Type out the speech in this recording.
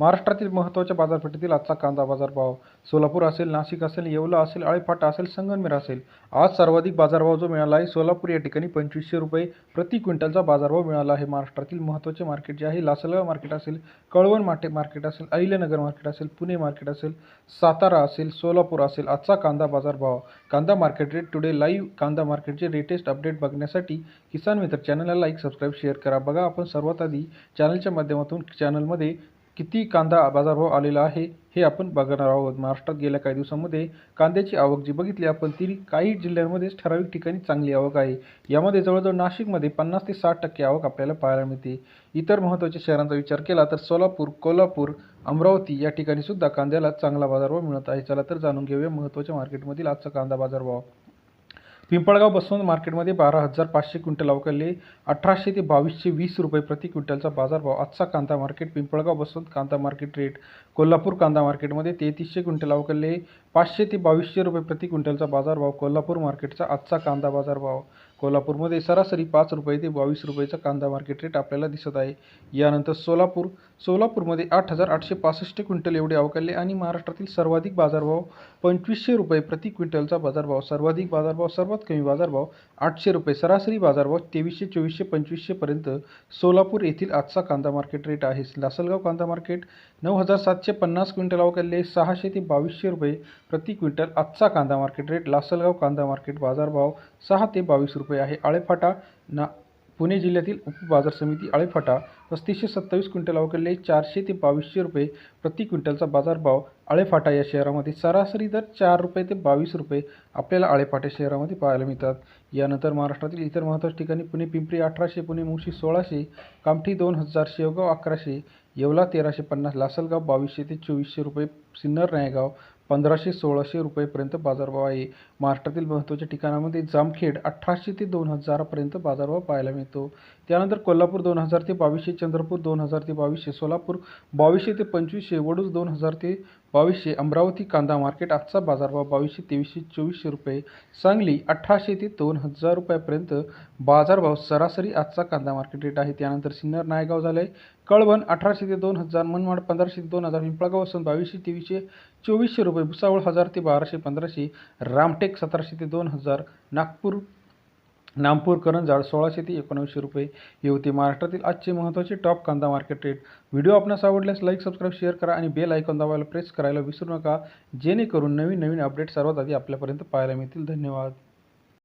महाराष्ट्रातील महत्त्वाच्या बाजारपेठेतील आजचा कांदा बाजारभाव. सोलापूर असेल नाशिक असेल येवला असेल आळेफाटा असेल संगमनेर असेल. आज सर्वाधिक बाजारभाव जो मिळाला आहे सोलापूर या ठिकाणी पंचवीसशे रुपये प्रति क्विंटलचा बाजारभाव मिळाला आहे. महाराष्ट्रातील महत्त्वाचे मार्केट जे आहे लासलगाव मार्केट असेल कळवण माटे मार्केट असेल अहिल्यानगर मार्केट असेल पुणे मार्केट असेल सातारा असेल सोलापूर असेल आजचा कांदा बाजारभाव. कांदा मार्केट रेट टुडे लाईव्ह कांदा मार्केटचे लेटेस्ट अपडेट बघण्यासाठी किसान मित्र चॅनलला लाईक सबस्क्राईब शेअर करा. बघा आपण सर्वात आधी चॅनलच्या माध्यमातून चॅनलमध्ये किती कांदा बाजारभाव आलेला आहे हे आपण बघणार आहोत. महाराष्ट्रात गेल्या काही दिवसांमध्ये कांद्याची आवक जी बघितली आपण ती काही जिल्ह्यांमध्येच ठराविक ठिकाणी चांगली आवक आहे. यामध्ये जवळजवळ नाशिकमध्ये पन्नास ते साठ टक्के आवक आपल्याला पाहायला मिळते. इतर महत्त्वाच्या शहरांचा विचार केला तर सोलापूर कोल्हापूर अमरावती या ठिकाणी सुद्धा कांद्याला चांगला बाजारभाव मिळत आहे. चला तर जाणून घेऊया महत्त्वाच्या मार्केटमधील आजचा कांदा बाजारभाव. पिंपळगाव बसवंत मार्केटमध्ये बारा हजार पाचशे क्विंटल अवकाळले अठराशे ते बावीसशे वीस रुपये प्रति क्विंटलचा बाजारभाव. आजचा कांदा मार्केट पिंपळगाव बसवंत कांदा मार्केट रेट. कोल्हापूर कांदा मार्केटमध्ये तेहतीसशे क्विंटल अवकाळले पाचशे ते बावीसशे रुपये प्रति क्विंटलचा बाजारभाव कोल्हापूर मार्केटचा आजचा कांदा बाजारभाव. कोल्हापूरमध्ये सरासरी पाच रुपये ते बावीस रुपयेचा कांदा मार्केट रेट आपल्याला दिसत आहे. यानंतर सोलापूर सोलापूरमध्ये आठ हजार आठशे पासष्ट क्विंटल एवढे अवकाळले आणि महाराष्ट्रातील सर्वाधिक बाजारभाव पंचवीसशे रुपये प्रति क्विंटलचा बाजारभाव. सर्वाधिक बाजारभाव सर्वात कमी बाजारभाव आठशे रुपये सरासरी बाजारभाव तेवीसशे चोवीसशे पंचवीसशेपर्यंत सोलापूर येथील आजचा कांदा मार्केट रेट आहे. लासलगाव कांदा मार्केट नऊ हजार सातशे पन्नास क्विंटल अवकाळले सहाशे ते बावीसशे रुपये प्रति क्विंटल आजचा कांदा मार्केट रेट लासलगाव कांदा मार्केट बाजारभाव सहा ते बावीस रुपये रुपये आहे. आळेफाटा ना पुणे जिल्ह्यातील उपबाजार समिती आळेफाटा पस्तीसशे सत्तावीस क्विंटल अवकाळले चारशे ते बावीसशे रुपये प्रति क्विंटलचा बाजारभाव आळेफाटा या शहरामध्ये सरासरी दर चार रुपये ते बावीस रुपये आपल्याला आळेफाटा शहरामध्ये पाहायला मिळतात. यानंतर महाराष्ट्रातील इतर महत्त्वाच्या ठिकाणी पुणे पिंपरी अठराशे पुणे मुशी सोळाशे कामठी दोन हजार शेवगाव अकराशे येवला तेराशे पन्नास लासलगाव बावीसशे ते चोवीसशे रुपये सिन्नर नायगाव पंधराशे सोळाशे रुपयेपर्यंत बाजारभाव आहे. महाराष्ट्रातील महत्त्वाच्या ठिकाणामध्ये जामखेड अठराशे ते दोन हजारापर्यंत बाजारभाव पाहायला मिळतो. त्यानंतर कोल्हापूर दोन हजार ते बावीसशे चंद्रपूर दोन हजार ते बावीसशे सोलापूर बावीसशे ते पंचवीसशे वडूज दोन हजार ते बावीसशे अमरावती कांदा मार्केट आजचा बाजारभाव बावीसशे तेवीसशे चोवीसशे रुपये. सांगली अठराशे ते दोन हजार रुपयापर्यंत बाजारभाव सरासरी आजचा कांदा मार्केट रेट आहे. त्यानंतर सिन्नर नायगाव झालं आहे कळवण अठराशे ते दोन हजार मनमाड पंधराशे ते दोन हजार पिंपळगाव असून बावीसशे तेवीसशे चोवीसशे रुपये भुसावळ हजार ते बाराशे पंधराशे रामटेक सतराशे ते दोन हजार नागपूर नामपूर करंजाड सोळाशे ते एकोणऐंशी रुपये. हे होते महाराष्ट्रातील आजचे महत्त्वाचे टॉप कांदा मार्केट रेट व्हिडिओ आपणास आवडल्यास लाईक सबस्क्राईब शेअर करा आणि बेल आयकॉन दाबायला प्रेस करायला विसरू नका. जेणेकरून नवीन नवीन अपडेट सर्वात आधी आपल्यापर्यंत पाहायला मिळतील. धन्यवाद.